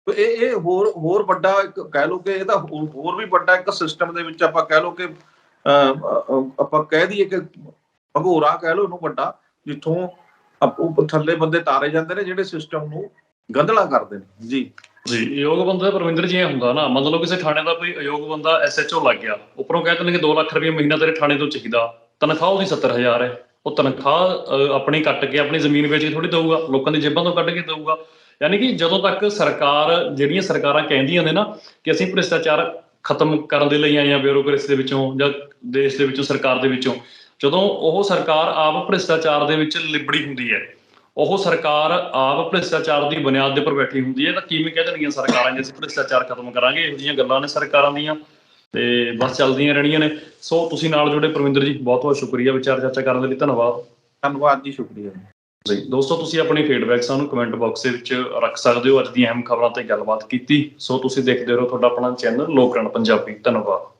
ਇਹ ਇਹ ਹੋਰ ਹੋਰ ਵੱਡਾ ਇੱਕ ਕਹਿ ਲਓ ਕਿ ਇਹਦਾ ਹੋਰ ਵੀ ਵੱਡਾ ਇੱਕ ਸਿਸਟਮ ਦੇ ਵਿੱਚ ਆਪਾਂ ਕਹਿ ਲਓ ਕਿ ਅਹ, ਆਪਾਂ ਕਹਿ ਦਈਏ ਕਿ ਭਗੋਰਾ ਕਹਿ ਲਓ ਇਹਨੂੰ ਵੱਡਾ ਜਿੱਥੋਂ ਥੱਲੇ ਬੰਦੇ ਤਾਰੇ ਜਾਂਦੇ ਨੇ ਜਿਹੜੇ ਸਿਸਟਮ ਨੂੰ ਗੰਧਲਾ ਕਰਦੇ ਨੇ, ਜੀ। ਜੀ ਯੋਗ ਬੰਦਾ ਤਾਂ ਜੀ ਹੁੰਦਾ ਨਾ, ਮਤਲਬ ਕਿਸੇ ਥਾਣੇ ਦਾ ਕੋਈ ਅਯੋਗ ਬੰਦਾ ਐਸਐਚਓ ਲੱਗ ਗਿਆ, ਉੱਪਰੋਂ ਕਹਿ ਦਿੰਦੇ ਕਿ 2 ਲੱਖ ਰੁਪਏ ਮਹੀਨਾ ਤੇਰੇ ਥਾਣੇ ਤੋਂ ਚਾਹੀਦਾ, ਤਨਖਾਹ ਉਹਦੀ 70000 ਹੈ, ਉਹ ਤਨਖਾਹ ਆਪਣੀ ਕੱਟ ਕੇ ਆਪਣੀ ਜ਼ਮੀਨ ਵੇਚ ਕੇ ਥੋੜੀ ਦਊਗਾ, ਲੋਕਾਂ ਦੀ ਜੇਬਾਂ ਤੋਂ ਕੱਢ ਕੇ ਦਊਗਾ। ਯਾਨੀ ਕਿ ਜਦੋਂ ਤੱਕ ਸਰਕਾਰ, ਜਿਹੜੀਆਂ ਸਰਕਾਰਾਂ ਕਹਿੰਦੀਆਂ ਨੇ ਨਾ ਕਿ ਅਸੀਂ ਭ੍ਰਿਸ਼ਟਾਚਾਰ ਖਤਮ ਕਰਨ ਦੇ ਲਈ ਆਏ ਹਾਂ ਬਿਊਰੋਕ੍ਰੇਸੀ ਦੇ ਵਿੱਚੋਂ ਜਾਂ ਦੇਸ਼ ਦੇ ਵਿੱਚੋਂ, ਸਰਕਾਰ ਦੇ ਵਿੱਚੋਂ, ਜਦੋਂ ਉਹ ਸਰਕਾਰ ਆਪ ਭ੍ਰਿਸ਼ਟਾਚਾਰ ਦੇ ਵਿੱਚ ਲਿਬੜੀ ਹੁੰਦੀ ਹੈ ਉਹ ਸਰਕਾਰ ਆਪ ਭ੍ਰਿਸ਼ਟਾਚਾਰ ਦੀ ਬੁਨਿਆਦ ਦੇ ਉੱਪਰ ਬੈਠੀ ਹੁੰਦੀ ਹੈ ਤਾਂ ਕਿਵੇਂ ਕਹਿ ਦੇਣਗੀਆਂ ਸਰਕਾਰਾਂ ਜੇ ਅਸੀਂ ਭ੍ਰਿਸ਼ਟਾਚਾਰ ਖਤਮ ਕਰਾਂਗੇ? ਇਹੋ ਜਿਹੀਆਂ ਗੱਲਾਂ ਨੇ ਸਰਕਾਰਾਂ ਦੀਆਂ ਤੇ ਬਸ ਚੱਲਦੀਆਂ ਰਹਿਣੀਆਂ ਨੇ। ਸੋ ਤੁਸੀਂ ਨਾਲ ਜੁੜੇ ਪ੍ਰਵਿੰਦਰ ਜੀ ਬਹੁਤ ਬਹੁਤ ਸ਼ੁਕਰੀਆ ਵਿਚਾਰ ਚਰਚਾ ਕਰਨ ਦੇ ਲਈ ਧੰਨਵਾਦ। ਧੰਨਵਾਦ ਜੀ ਸ਼ੁਕਰੀਆ। ਜੀ ਦੋਸਤੋ ਤੁਸੀਂ ਆਪਣੀ ਫੀਡਬੈਕ ਸਾਨੂੰ ਕਮੈਂਟ ਬਾਕਸ ਦੇ ਵਿੱਚ ਰੱਖ ਸਕਦੇ ਹੋ। ਅੱਜ ਦੀਆਂ ਅਹਿਮ ਖਬਰਾਂ ਤੇ ਗੱਲਬਾਤ ਕੀਤੀ। ਸੋ ਤੁਸੀਂ ਦੇਖਦੇ ਰਹੋ ਤੁਹਾਡਾ ਆਪਣਾ ਚੈਨਲ ਲੋਕਰਣ ਪੰਜਾਬੀ। ਧੰਨਵਾਦ।